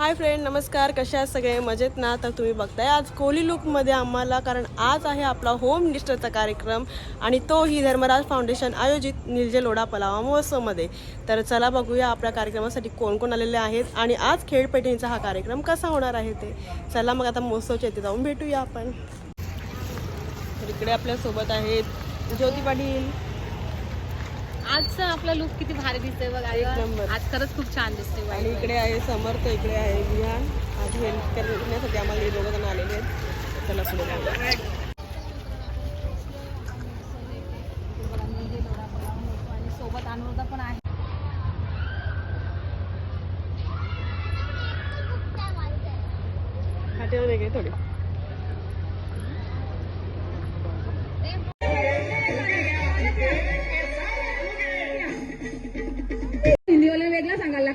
Hi friend नमस्कार. कशा आहात सगळे? मजेत ना? तर तुम्ही बघताय आज कोली लुकमध्ये आम्हाला कारण आज आहे आपला होम मिनिस्टरचा कार्यक्रम आणि तोही धर्मराज फाउंडेशन आयोजित निलजे लोढा पलावा महोत्सवमध्ये. तर चला बघूया आपल्या कार्यक्रमासाठी कोण कोण आलेले आहेत आणि आज खेळपेटींचा हा कार्यक्रम कसा होणार आहे ते. चला मग आता महोत्सवच्या इथे जाऊन भेटूया आपण. तर इकडे आपल्यासोबत आहेत ज्योती पाटील आजचा आपला लुक किती भारी दिसतोय बघा एक. नंबर. आज खरंच खूप छान दिसतोय आणि. इकडे आहे समर्थ इकडे आहे विहान आज हेल्प करण्यासाठी आम्हाला हे दोघं जण आलेले आहेत चला पुढे जाऊया. आणि सोबत अनुराधा पण आहे हाटेवर वेगळे थोडी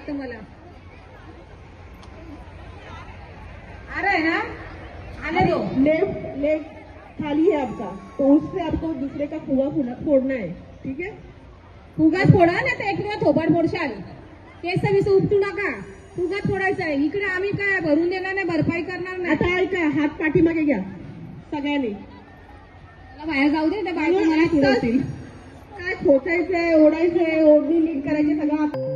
लागतं मला. अरे ना? आले दो लेफ्ट लेफ्ट खाली है आपका तो उससे आपको दूसरे का कुआ फोड़ना है ठीक है फुगात फोडा ना तर एक वेळा थोबाड फोडशाल केस विस उपटू नका. फुगात फोडायचं आहे. इकडे आम्ही काय भरून देणार नाही भरपाई करणार नाही. आता ऐका हात पाठीमागे घ्या. सगळ्यांनी. मला बाहेर जाऊ दे त्या बायको मला फिरवतील. काय खोचायचंय ओढायचंय ओढणी नीट करायचे सगळं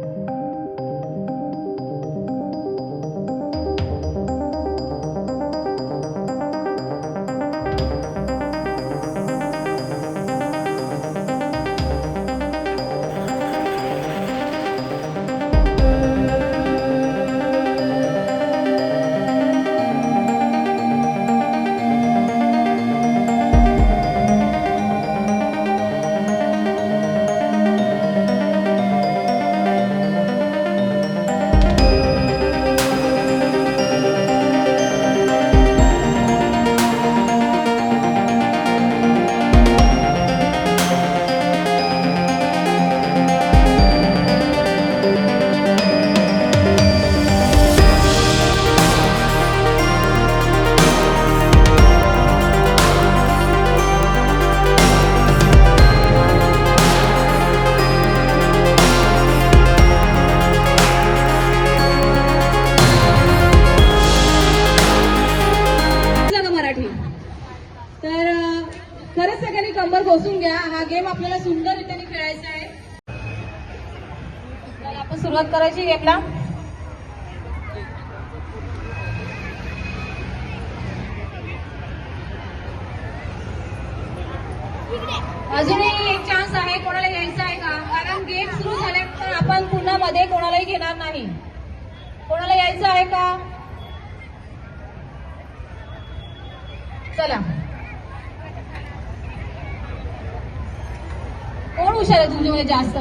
तर खरंच सगळ्यांनी कंबर घोसून घ्या. हा गेम आपल्याला सुंदर रीतीने खेळायचा आहे. तर आपण सुरुवात करायची गेमला अजूनही एक चान्स आहे. कोणाला घ्यायचा आहे का? कारण गेम सुरू झाल्यानंतर आपण पुन्हा मध्ये कोणालाही घेणार नाही. कोणाला यायचं आहे का? चला. हुशार आहे तुमच्यामध्ये जास्त.